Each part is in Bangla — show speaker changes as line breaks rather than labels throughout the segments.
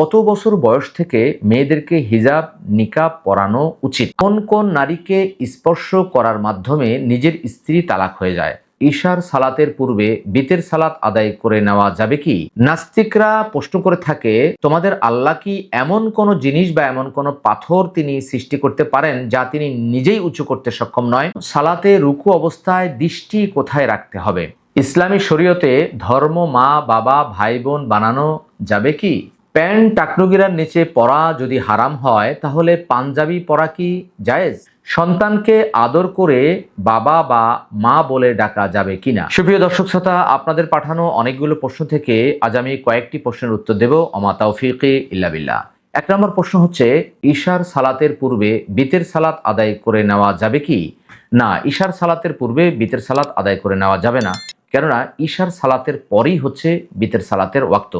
কত বছর বয়স থেকে মেয়েদেরকে হিজাব, নিকাব পরানো উচিত? কোন কোন নারীকে স্পর্শ করার মাধ্যমে নিজের স্ত্রী তালাক হয়ে যায়? ঈশার সালাতের পূর্বে বিতের সালাত আদায় করে নেওয়া যাবে কি? নাস্তিকরা প্রশ্ন করে থাকে, তোমাদের আল্লাহ কি এমন কোন জিনিস বা এমন কোন পাথর তিনি সৃষ্টি করতে পারেন যা তিনি নিজেই উঁচু করতে সক্ষম নয়? সালাতে রুকু অবস্থায় দৃষ্টি কোথায় রাখতে হবে? ইসলামী শরীয়তে ধর্ম মা, বাবা, ভাই, বোন বানানো যাবে কি? প্যান্ট টাকনুগিরার নিচে পরা যদি হারাম হয়, তাহলে পাঞ্জাবি পরা কি জায়েজ? সন্তানকে আদর করে বাবা বা মা বলে ডাকা যাবে কিনা? সুপ্রিয় দর্শক শ্রোতা, আপনাদের পাঠানো অনেকগুলো প্রশ্ন থেকে আজ আমি কয়েকটি প্রশ্নের উত্তর দেব। অমা ইল্লা বিল্লাহ। এক নম্বর প্রশ্ন হচ্ছে, ঈশার সালাতের পূর্বে বিতের সালাত আদায় করে নেওয়া যাবে কি? না, ঈশার সালাতের পূর্বে বিতের সালাত আদায় করে নেওয়া যাবে না। কেননা ঈশার সালাতের পরেই হচ্ছে বিতের সালাতের ওয়াক্ত।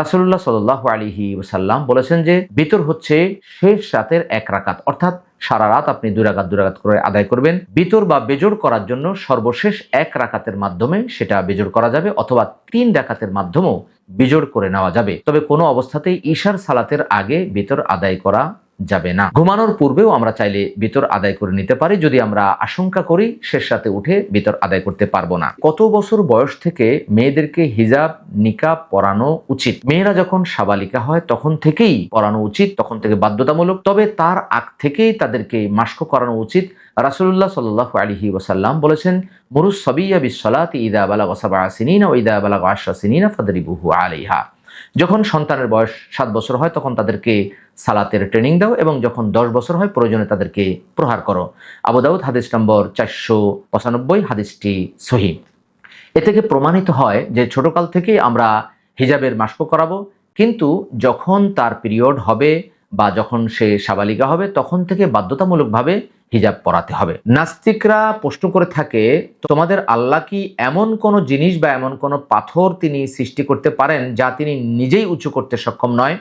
রাসুল্লাহ সাল আলিহি সাল্লাম বলেছেন যে, বিতর হচ্ছে শেষ রাতের এক রাকাত, অর্থাৎ সারা রাত আপনি দুই রাকাত দুই রাকাত করে আদায় করবেন। বিতর বা বেজোড় করার জন্য সর্বশেষ এক রাকাতের মাধ্যমে সেটা বেজোড় করা যাবে, অথবা তিন ডাকাতের মাধ্যমেও বিজোড় করে নেওয়া যাবে। তবে কোনো অবস্থাতেই ঈশার সালাতের আগে বিতর আদায় করা যাবে না। ঘুমানোর পূর্বেও আমরা চাইলে বিতর আদায় করে নিতে পারি। যদি আমরা আশঙ্কা করি, শেষ রাতে উঠে বিতর আদায় করতে পারব না। কত বছর বয়স থেকে মেয়েদেরকে হিজাব, নিকাব পরানো উচিত? মেয়েরা যখন সাবালিকা হয়, তখন থেকেই পরানো উচিত, তখন থেকে বাধ্যতামূলক। তবে তার আগ থেকেই তাদেরকে মাস্ক করানো উচিত। রাসুল্লাহ সাল্লাহ আলহি ওসাল্লাম বলেছেন মুরুস সবিয়া বিশ্বলাত ইদা বালা ওসাবা সিনিনা ও ইদা বালা আশা সিনিনা ফাদরিবুহু আলিহা যখন সন্তানের বয়স সাত বছর হয়, তখন তাদেরকে সালাতের ট্রেনিং দাও এবং যখন দশ বছর হয় প্রয়োজনে তাদেরকে প্রহার করো। আবুদাউদ হাদিস নম্বর চারশো পঁচানব্বই, হাদিসটি সহি। এ থেকে প্রমাণিত হয় যে ছোটকাল থেকেই আমরা হিজাবের মাস্ক করাবো, কিন্তু যখন তার পিরিয়ড হবে বা যখন সে সাবালিকা হবে, তখন থেকে বাধ্যতামূলকভাবে হিজাব পরাতে হবে। নাস্তিকরা প্রশ্ন করে থাকে, তোমাদের আল্লাহ কি এমন কোন জিনিস বা এমন কোন পাথর তিনি সৃষ্টি করতে পারেন যা তিনি নিজেই উঁচু করতে সক্ষম নয়?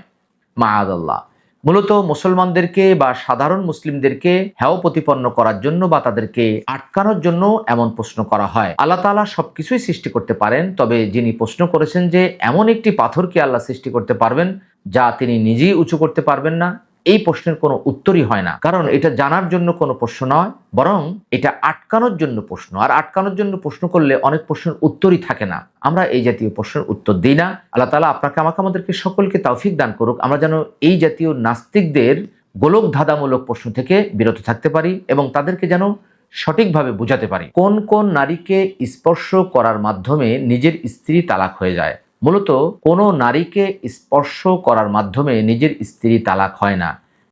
মা আল্লাহ মূলত মুসলমানদেরকে বা সাধারণ মুসলিমদেরকে হেও প্রতিপন্ন করার জন্য বা তাদেরকে আটকানোর জন্য এমন প্রশ্ন করা হয়। আল্লাহ তালা সবকিছুই সৃষ্টি করতে পারেন, তবে যিনি প্রশ্ন করেছেন যে, এমন একটি পাথর কি আল্লাহ সৃষ্টি করতে পারবেন, যা তিনি নিজেই উঁচু করতে পারবেন না? এই প্রশ্নের কোনো উত্তরই হয় না। কারণ এটা জানার জন্য কোনো প্রশ্ন নয়, বরং এটা আটকানোর জন্য প্রশ্ন। আর আটকানোর জন্য প্রশ্ন করলে অনেক প্রশ্নের উত্তরই থাকে না। আমরা এই জাতীয় প্রশ্নের উত্তর দিই না। আল্লাহ তালা আপনাকে, আমাকে, আমাদেরকে সকলকে তৌফিক দান করুক। আমরা যেন এই জাতীয় নাস্তিকদের গোলক ধাঁধামূলক প্রশ্ন থেকে বিরত থাকতে পারি এবং তাদেরকে যেন সঠিকভাবে বুঝাতে পারি। কোন কোন নারীকে স্পর্শ করার মাধ্যমে নিজের স্ত্রী তালাক হয়ে যায়? মূলত কোনো নারীকে স্পর্শ করার মাধ্যমে নিজের স্ত্রী তালাক হয় না।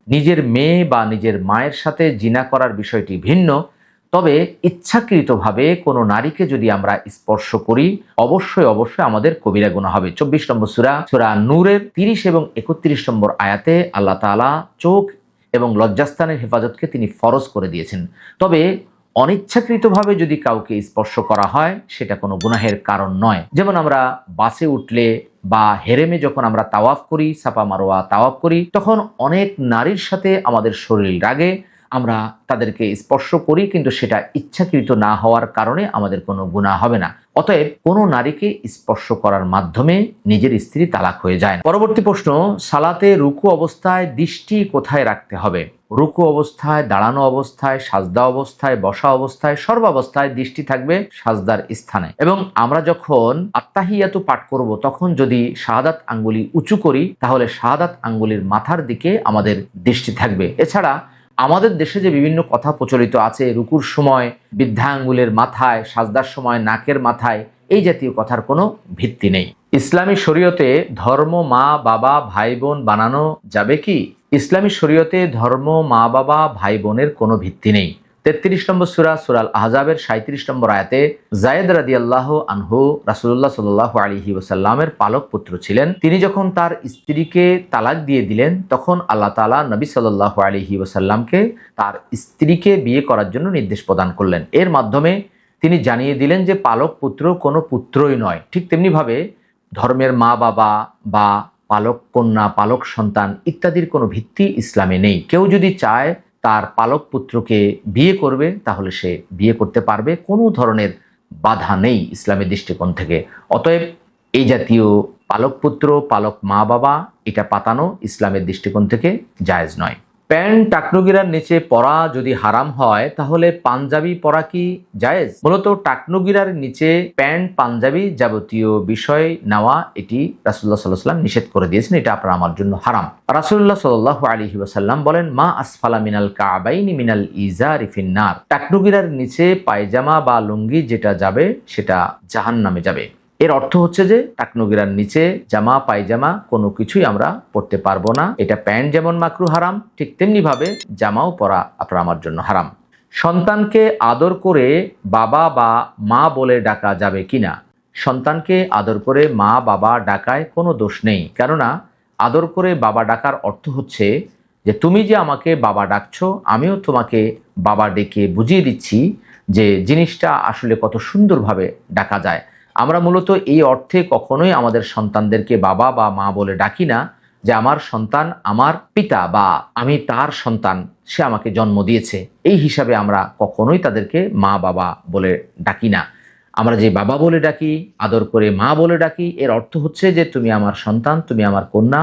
নিজের মেয়ে বা নিজের মায়ের সাথে জিনা করার বিষয়টি ভিন্ন, তবে ইচ্ছাকৃতভাবে কোনো নারীকে যদি আমরা স্পর্শ করি, অবশ্যই অবশ্যই আমাদের কবিরা গুণা হবে। চব্বিশ নম্বর সুরা সুরা নূরের তিরিশ এবং একত্রিশ নম্বর আয়াতে আল্লাহ তালা চোখ এবং লজ্জাস্থানের হেফাজতকে তিনি ফরজ করে দিয়েছেন। তবে অনিচ্ছাকৃতভাবে যদি কাউকে স্পর্শ করা হয়, সেটা কোনো গুনাহের কারণ নয়। যেমন আমরা বাসে উঠলে বা হেরেমে যখন আমরা তাওয়াফ করি সাপা মারোয়া তাওয়াফ করি, তখন অনেক নারীর সাথে আমাদের শরীর রাগে, আমরা তাদেরকে স্পর্শ করি, কিন্তু সেটা ইচ্ছাকৃত না হওয়ার কারণে আমাদের কোনো গুণা হবে না। অতএব কোনো নারীকে স্পর্শ করার মাধ্যমে নিজের স্ত্রী তালাক হয়ে যায় না। পরবর্তী প্রশ্ন, সালাতে রুকু অবস্থায় দৃষ্টি কোথায় রাখতে হবে? রুকু অবস্থায়, দাঁড়ানো অবস্থায়, সাজদা অবস্থায়, বসা অবস্থায়, সর্বাবস্থায় দৃষ্টি থাকবে সাজদার স্থানে। এবং আমরা যখন আত্মাহিয়াতু পাঠ করব, তখন যদি শাহাদাত আঙ্গুলি উঁচু করি, তাহলে শাহাদাত আঙ্গুলির মাথার দিকে আমাদের দৃষ্টি থাকবে। এছাড়া আমাদের দেশে যে বিভিন্ন কথা প্রচলিত আছে, রুকুর সময়, বৃদ্ধা আঙ্গুলের মাথায়, সাজদার সময় নাকের মাথায়, এই জাতীয় কথার কোনো ভিত্তি নেই। ইসলামী শরীয়তে ধর্ম মা, বাবা, ভাই, বোন বানানো যাবে কি? ইসলামী শরীয়তে ধর্ম মা বাবা ভাই বোনের কোনো ভিত্তি নেই। তেত্রিশ নম্বর সুরা সুরাল আহজাবের সাঁত্রিশ নম্বর আয়াতে জায়েদ রাদি আল্লাহ আনহু রাসুল্লাহ সাল্লাহ আলিহি ওসাল্লামের পালক পুত্র ছিলেন। তিনি যখন তার স্ত্রীকে তালাক দিয়ে দিলেন, তখন আল্লাহ তালা নবী সাল্লাহ আলিহি ওসাল্লামকে তার স্ত্রীকে বিয়ে করার জন্য নির্দেশ প্রদান করলেন। এর মাধ্যমে তিনি জানিয়ে দিলেন যে পালক পুত্র কোনো পুত্রই নয়। ঠিক তেমনিভাবে ধর্মের মা বাবা বা পালক কন্যা, পালক সন্তান ইত্যাদির কোনো ভিত্তি ইসলামে নেই। কেউ যদি চায় তার পালক পুত্রকে বিয়ে করবে, তাহলে সে বিয়ে করতে পারবে। কোনো ধরনের বাধা নেই ইসলামের দৃষ্টিকোণ থেকে। অতএব এই জাতীয় পালক পুত্র, পালক মা বাবা এটা পাতানো ইসলামের দৃষ্টিকোণ থেকে জায়েজ নয়। প্যান্ট টাকনুগিরার নিচে পরা যদি হারাম হয়, তাহলে পাঞ্জাবি পরা কি জায়েজ? মূলত টাকনুগিরার নিচে প্যান্ট পাঞ্জাবি যাবতীয় বিষয় নেওয়া, এটি রাসুল্লাহ সাল্লাহ নিষেধ করে দিয়েছেন, এটা আপনার আমার জন্য হারাম। রাসুল্লাহ সাল্লাহ আলী ওয়াসাল্লাম বলেন, মা আসফালা মিনাল কাবাইনি মিনাল ইজার ইফিন্নার টাকনুগিরার নিচে পায়জামা বা লুঙ্গি যেটা যাবে, সেটা জাহান নামে যাবে। এর অর্থ হচ্ছে যে টাকনুগিরার নিচে জামা, পায়জামা কোনো কিছুই আমরা পরতে পারব না। এটা প্যান্ট যেমন মাকরু হারাম, ঠিক তেমনি ভাবে জামাও পরা আপনার আমার জন্য হারাম। সন্তানকে আদর করে বাবা বা মা বলে ডাকা যাবে কিনা? সন্তানকে আদর করে মা, বাবা ডাকায় কোনো দোষ নেই। কেননা, আদর করে বাবা ডাকার অর্থ হচ্ছে যে তুমি যে আমাকে বাবা ডাকছো, আমিও তোমাকে বাবা ডেকে বুঝিয়ে দিচ্ছি যে জিনিসটা আসলে কত সুন্দরভাবে ডাকা যায়। আমরা মূলত এই অর্থে কখনোই আমাদের সন্তানদেরকে বাবা বা মা বলে ডাকি না যে আমার সন্তান আমার পিতা বা আমি তার সন্তান, সে আমাকে জন্ম দিয়েছে। এই হিসাবে আমরা কখনোই তাদেরকে মা বাবা বলে ডাকি না। আমরা যে বাবা বলে ডাকি, আদর করে মা বলে ডাকি, এর অর্থ হচ্ছে যে তুমি আমার সন্তান, তুমি আমার কন্যা,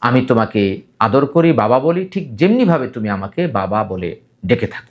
আমি তোমাকে আদর করি, বাবা বলি, ঠিক যেমনিভাবে তুমি আমাকে বাবা বলে ডেকে থাকো।